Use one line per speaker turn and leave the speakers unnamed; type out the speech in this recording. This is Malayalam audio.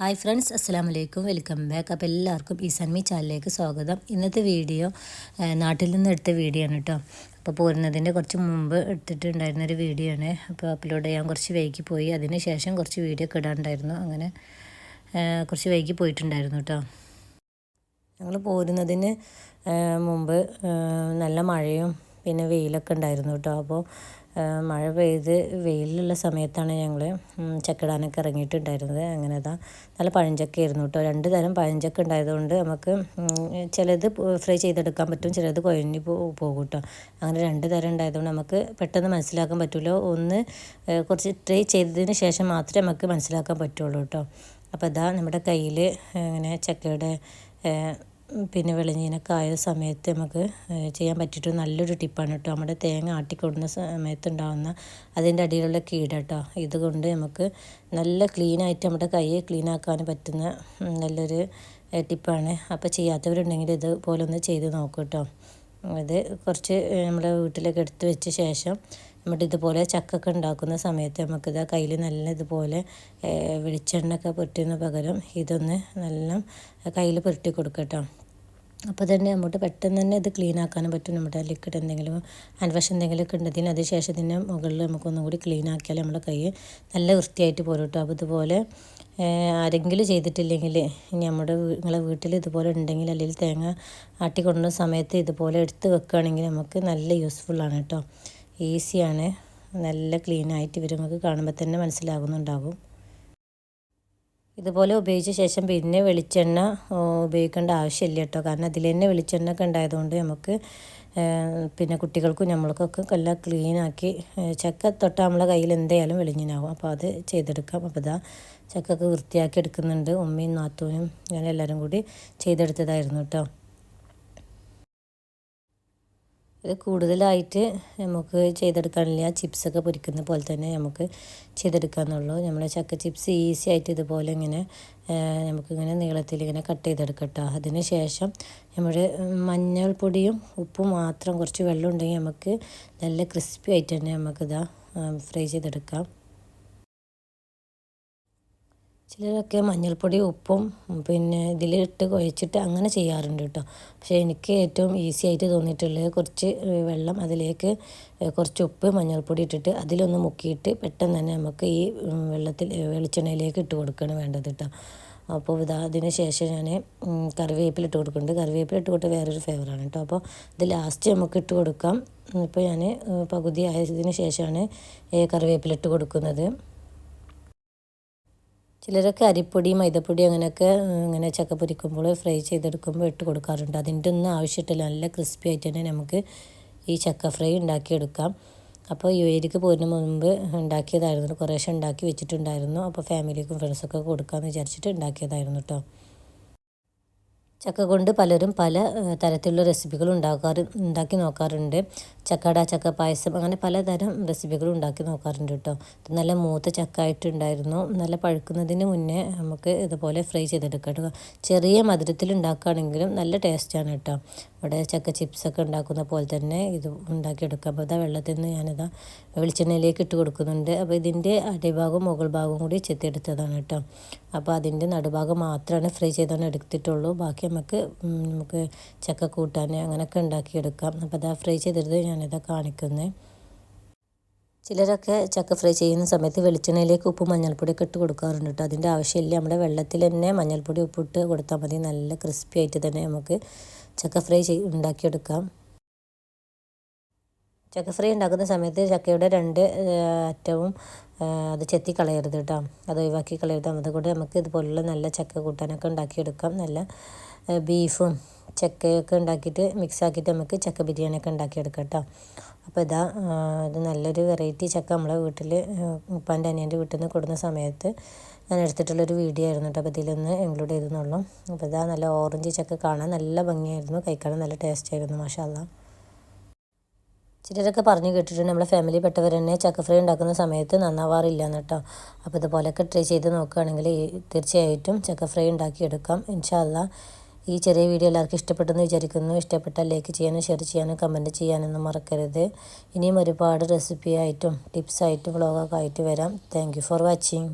ഹായ് ഫ്രണ്ട്സ് അസ്സാം വലൈക്കും വെൽക്കം ബാക്ക് അപ്പോൾ എല്ലാവർക്കും ഈ സന്മി ചാനലിലേക്ക് സ്വാഗതം. ഇന്നത്തെ വീഡിയോ നാട്ടിൽ നിന്ന് എടുത്ത വീഡിയോ ആണ് കേട്ടോ അപ്പോൾ പോരുന്നതിന്റെ കുറച്ച് മുമ്പ് എടുത്തിട്ടുണ്ടായിരുന്നൊരു വീഡിയോ ആണ്. അപ്പോൾ അപ്ലോഡ് ചെയ്യാൻ കുറച്ച് വൈകി പോയി. അതിന് ശേഷം കുറച്ച് വീഡിയോ ഒക്കെ ഇടാണ്ടായിരുന്നു. അങ്ങനെ കുറച്ച് വൈകി പോയിട്ടുണ്ടായിരുന്നു കേട്ടോ ഞങ്ങൾ പോരുന്നതിന് മുമ്പ് നല്ല മഴയും പിന്നെ വെയിലൊക്കെ ഉണ്ടായിരുന്നു കേട്ടോ അപ്പോൾ മഴ പെയ്ത് വെയിലുള്ള സമയത്താണ് ഞങ്ങൾ ചക്കിടാനൊക്കെ ഇറങ്ങിയിട്ടുണ്ടായിരുന്നത്. അങ്ങനെ അതാ നല്ല പഴഞ്ചക്കയായിരുന്നു കേട്ടോ രണ്ട് തരം പഴഞ്ചക്ക ഉണ്ടായതുകൊണ്ട് നമുക്ക് ചിലത് ഫ്രൈ ചെയ്തെടുക്കാൻ പറ്റും ചിലത് കുഴഞ്ഞു പോകും കേട്ടോ അങ്ങനെ രണ്ട് തരം ഉണ്ടായതുകൊണ്ട് നമുക്ക് പെട്ടെന്ന് മനസ്സിലാക്കാൻ പറ്റുമല്ലോ ഒന്ന് കുറച്ച് ട്രൈ ചെയ്തതിന് ശേഷം മാത്രമേ നമുക്ക് മനസ്സിലാക്കാൻ പറ്റുള്ളൂ കേട്ടോ അപ്പോൾ അതാ നമ്മുടെ കയ്യിൽ ഇങ്ങനെ ചക്കയുടെ പിന്നെ വെളിഞ്ഞീനൊക്കെ ആയ സമയത്ത് നമുക്ക് ചെയ്യാൻ പറ്റിയിട്ട് നല്ലൊരു ടിപ്പാണ് കേട്ടോ. നമ്മുടെ തേങ്ങ ആട്ടിക്കൊടുന്ന സമയത്ത് ഉണ്ടാകുന്ന അതിന്റെ അടിയിലുള്ള കീട കേട്ടോ. ഇതുകൊണ്ട് നമുക്ക് നല്ല ക്ലീനായിട്ട് നമ്മുടെ കൈ ക്ലീനാക്കാൻ പറ്റുന്ന നല്ലൊരു ടിപ്പാണ്. അപ്പോൾ ചെയ്യാത്തവരുണ്ടെങ്കിൽ ഇതുപോലെ ഒന്ന് ചെയ്ത് നോക്കൂ കേട്ടോ. ഇത് കുറച്ച് നമ്മുടെ വീട്ടിലേക്ക് എടുത്ത് വെച്ച ശേഷം നമ്മുടെ ഇതുപോലെ ചക്കൊക്കെ ഉണ്ടാക്കുന്ന സമയത്ത് നമുക്കിത് കയ്യിൽ നല്ല ഇതുപോലെ വെളിച്ചെണ്ണ ഒക്കെ പുരട്ടുന്ന പകരം ഇതൊന്ന് നല്ല കയ്യിൽ പുരട്ടി കൊടുക്കട്ടോ അപ്പോൾ തന്നെ നമുക്ക് പെട്ടെന്ന് തന്നെ ഇത് ക്ലീൻ ആക്കാനും പറ്റും. നമ്മുടെ ലിക്വിഡ് എന്തെങ്കിലും വാഷ് എന്തെങ്കിലുമൊക്കെ ഉണ്ടെങ്കിൽ അതിന് ശേഷം ഇതിന്റെ മുകളിൽ നമുക്കൊന്നും കൂടി ക്ലീൻ ആക്കിയാൽ നമ്മുടെ കൈ നല്ല വൃത്തിയായിട്ട് പോരും കേട്ടോ. അപ്പോൾ ഇതുപോലെ ആരെങ്കിലും ചെയ്തിട്ടില്ലെങ്കിൽ ഇനി നമ്മുടെ നിങ്ങളെ വീട്ടിൽ ഇതുപോലെ ഉണ്ടെങ്കിൽ അല്ലെങ്കിൽ തേങ്ങ ആട്ടി കൊണ്ടുവന്ന സമയത്ത് ഇതുപോലെ എടുത്ത് വെക്കുകയാണെങ്കിൽ നമുക്ക് നല്ല യൂസ്ഫുള്ളാണ് കേട്ടോ. ഈസിയാണ്. നല്ല ക്ലീൻ ആയിട്ട് ഇവർ നമുക്ക് കാണുമ്പോൾ തന്നെ മനസ്സിലാകുന്നുണ്ടാകും. ഇതുപോലെ ഉപയോഗിച്ച ശേഷം പിന്നെ വെളിച്ചെണ്ണ ഉപയോഗിക്കേണ്ട ആവശ്യമില്ല കേട്ടോ. കാരണം അതിൽ തന്നെ വെളിച്ചെണ്ണ ഒക്കെ ഉണ്ടായതുകൊണ്ട് നമുക്ക് പിന്നെ കുട്ടികൾക്കും നമ്മൾക്കൊക്കെ എല്ലാം ക്ലീനാക്കി ചക്ക തൊട്ട് നമ്മളെ കയ്യിൽ എന്തായാലും വെളിഞ്ഞിനാവും അപ്പോൾ അത് ചെയ്തെടുക്കാം. അപ്പോൾ ഇതാ ചക്കൊക്കെ വൃത്തിയാക്കി എടുക്കുന്നുണ്ട്. ഉമ്മയും നാത്തൂനും ഞാൻ എല്ലാവരും കൂടി ചെയ്തെടുത്തതായിരുന്നു കേട്ടോ. ഇത് കൂടുതലായിട്ട് നമുക്ക് ചെയ്തെടുക്കാനില്ല. ചിപ്സൊക്കെ പൊരിക്കുന്ന പോലെ തന്നെ നമുക്ക് ചെയ്തെടുക്കാമെന്നുള്ളൂ നമ്മൾ ചക്ക ചിപ്സ് ഈസി ആയിട്ട് ഇതുപോലെ ഇങ്ങനെ നമുക്കിങ്ങനെ നീളത്തിൽ ഇങ്ങനെ കട്ട് ചെയ്തെടുക്കട്ടോ. അതിന് ശേഷം നമ്മുടെ മഞ്ഞൾപ്പൊടിയും ഉപ്പും മാത്രം കുറച്ച് വെള്ളം ഉണ്ടെങ്കിൽ നമുക്ക് നല്ല ക്രിസ്പി ആയിട്ട് തന്നെ നമുക്കിതാ ഫ്രൈ ചെയ്തെടുക്കാം. ചിലരൊക്കെ മഞ്ഞൾപ്പൊടി ഉപ്പും പിന്നെ ഇതിലിട്ട് കുഴച്ചിട്ട് അങ്ങനെ ചെയ്യാറുണ്ട് കേട്ടോ. പക്ഷേ എനിക്ക് ഏറ്റവും ഈസി ആയിട്ട് തോന്നിയിട്ടുള്ളത് കുറച്ച് വെള്ളം അതിലേക്ക് കുറച്ച് ഉപ്പ് മഞ്ഞൾപ്പൊടി ഇട്ടിട്ട് അതിലൊന്ന് മുക്കിയിട്ട് പെട്ടെന്ന് തന്നെ നമുക്ക് ഈ വെള്ളത്തിൽ വെളിച്ചെണ്ണയിലേക്ക് ഇട്ട് കൊടുക്കുകയാണ് വേണ്ടത് കേട്ടോ. അപ്പോൾ ഇതാ അതിന് ശേഷം ഞാൻ കറിവേപ്പില ഇട്ട് കൊടുക്കുന്നുണ്ട്. കറിവേപ്പില ഇട്ട് കൊടുത്ത് വേറൊരു ഫ്ലേവറാണ് കേട്ടോ. അപ്പോൾ ഇത് ലാസ്റ്റ് നമുക്ക് ഇട്ട് കൊടുക്കാം. ഇപ്പോൾ ഞാൻ പകുതി ആയതിന് ശേഷമാണ് കറിവേപ്പില ഇട്ട് കൊടുക്കുന്നത്. ചിലരൊക്കെ അരിപ്പൊടി മൈദപ്പൊടി അങ്ങനെയൊക്കെ ഇങ്ങനെ ചക്ക പൊരിക്കുമ്പോൾ ഫ്രൈ ചെയ്തെടുക്കുമ്പോൾ ഇട്ട് കൊടുക്കാറുണ്ട്. അതിന്റെ ഒന്നും ആവശ്യമില്ല. നല്ല ക്രിസ്പി ആയിട്ട് തന്നെ നമുക്ക് ഈ ചക്ക ഫ്രൈ ഉണ്ടാക്കിയെടുക്കാം. അപ്പോൾ യു ഏരിക്ക് പോരുന്ന മുമ്പ് ഉണ്ടാക്കിയതായിരുന്നു. കുറേശ്ശെ ഉണ്ടാക്കി വെച്ചിട്ടുണ്ടായിരുന്നു. അപ്പോൾ ഫാമിലിക്കും ഫ്രണ്ട്സൊക്കെ കൊടുക്കാമെന്ന് വിചാരിച്ചിട്ട് ഉണ്ടാക്കിയതായിരുന്നു കേട്ടോ ചക്ക കൊണ്ട് പലരും പല തരത്തിലുള്ള റെസിപ്പികൾ ഉണ്ടാക്കാറ് ഉണ്ടാക്കി നോക്കാറുണ്ട്. ചക്കട ചക്ക പായസം അങ്ങനെ പലതരം റെസിപ്പികളും ഉണ്ടാക്കി നോക്കാറുണ്ട് കേട്ടോ. നല്ല മൂത്ത ചക്ക ആയിട്ടുണ്ടായിരുന്നു നല്ല പഴുക്കുന്നതിന് മുന്നേ നമുക്ക് ഇതുപോലെ ഫ്രൈ ചെയ്തെടുക്കാം ചെറിയ മധുരത്തിൽ ഉണ്ടാക്കുകയാണെങ്കിലും നല്ല ടേസ്റ്റാണ് കേട്ടോ. ഇവിടെ ചക്ക ചിപ്സൊക്കെ ഉണ്ടാക്കുന്ന പോലെ തന്നെ ഇത് ഉണ്ടാക്കിയെടുക്കാം. അപ്പോൾ ഇതാ വെള്ളത്തിൽ നിന്ന് ഞാനിതാ വെളിച്ചെണ്ണയിലേക്ക് ഇട്ട് കൊടുക്കുന്നുണ്ട്. അപ്പോൾ ഇതിന്റെ അടിഭാഗവും മുകൾ ഭാഗവും കൂടി ചെത്തിയെടുത്തതാണ് കേട്ടോ. അപ്പോൾ അതിന്റെ നടുഭാഗം മാത്രമാണ് ഫ്രൈ ചെയ്താണ് എടുത്തിട്ടുള്ളൂ. ബാക്കി നമുക്ക് നമുക്ക് ചക്ക കൂട്ടാൻ അങ്ങനെയൊക്കെ ഉണ്ടാക്കിയെടുക്കാം. അപ്പോൾ അതാ ഫ്രൈ ചെയ്തെടുത്ത് ഞാനിതാ കാണിക്കുന്നത് ചിലരൊക്കെ ചക്ക ഫ്രൈ ചെയ്യുന്ന സമയത്ത് വെളിച്ചെണ്ണയിലേക്ക് ഉപ്പ് മഞ്ഞൾപ്പൊടിയൊക്കെ ഇട്ട് കൊടുക്കാറുണ്ട് കേട്ടോ അതിന്റെ ആവശ്യമില്ല. നമ്മുടെ വെള്ളത്തിൽ തന്നെ മഞ്ഞൾപ്പൊടി ഉപ്പിട്ട് കൊടുത്താൽ മതി. നല്ല ക്രിസ്പി ആയിട്ട് തന്നെ നമുക്ക് ചക്ക ഫ്രൈ ചെയ് ഉണ്ടാക്കിയെടുക്കാം. ചക്ക ഫ്രൈ ഉണ്ടാക്കുന്ന സമയത്ത് ചക്കയുടെ രണ്ട് അറ്റവും അത് ചെത്തി കളയരുത് കേട്ടോ അത് ഒഴിവാക്കി കളയരുത്. അതുകൊണ്ട് നമുക്ക് ഇതുപോലുള്ള നല്ല ചക്ക കൂട്ടാനൊക്കെ ഉണ്ടാക്കിയെടുക്കാം. നല്ല ബീഫും ചക്കയൊക്കെ ഉണ്ടാക്കിയിട്ട് മിക്സ് ആക്കിയിട്ട് നമുക്ക് ചക്ക ബിരിയാണിയൊക്കെ ഉണ്ടാക്കിയെടുക്കാം കേട്ടോ. അപ്പോൾ ഇതാ ഇത് നല്ലൊരു വെറൈറ്റി ചക്ക നമ്മളെ വീട്ടിൽ ഉപ്പാന്റെ അനിയന്റെ വീട്ടിൽ നിന്ന് കൊടുക്കുന്ന സമയത്ത് ഞാൻ എടുത്തിട്ടുള്ളൊരു വീഡിയോ ആയിരുന്നു കേട്ടോ. അപ്പോൾ ഇതിലൊന്ന് ഇൻക്ലൂഡ് ചെയ്തെന്നുള്ളൂ അപ്പോൾ ഇതാ നല്ല ഓറഞ്ച് ചക്ക കാണാൻ നല്ല ഭംഗിയായിരുന്നു. കഴിക്കാൻ നല്ല ടേസ്റ്റ് ആയിരുന്നു മാഷാല്ല ചിലരൊക്കെ പറഞ്ഞു കേട്ടിട്ടുണ്ട് നമ്മളെ ഫാമിലി പെട്ടവർ തന്നെ ചക്ക ഫ്രൈ ഉണ്ടാക്കുന്ന സമയത്ത് നന്നാവാറില്ല കേട്ടോ. അപ്പോൾ ഇതുപോലെയൊക്കെ ട്രൈ ചെയ്ത് നോക്കുകയാണെങ്കിൽ തീർച്ചയായിട്ടും ചക്ക ഫ്രൈ ഉണ്ടാക്കിയെടുക്കാം ഇൻഷാല്ല ഈ ചെറിയ വീഡിയോ എല്ലാവർക്കും ഇഷ്ടപ്പെട്ടെന്ന് വിചാരിക്കുന്നു. ഇഷ്ടപ്പെട്ടാൽ ലൈക്ക് ചെയ്യാനും ഷെയർ ചെയ്യാനും കമന്റ് ചെയ്യാനൊന്നും മറക്കരുത്. ഇനിയും ഒരുപാട് റെസിപ്പി ആയിട്ടും ടിപ്സായിട്ടും വ്ളോഗൊക്കെ ആയിട്ട് വരാം. Thank for watching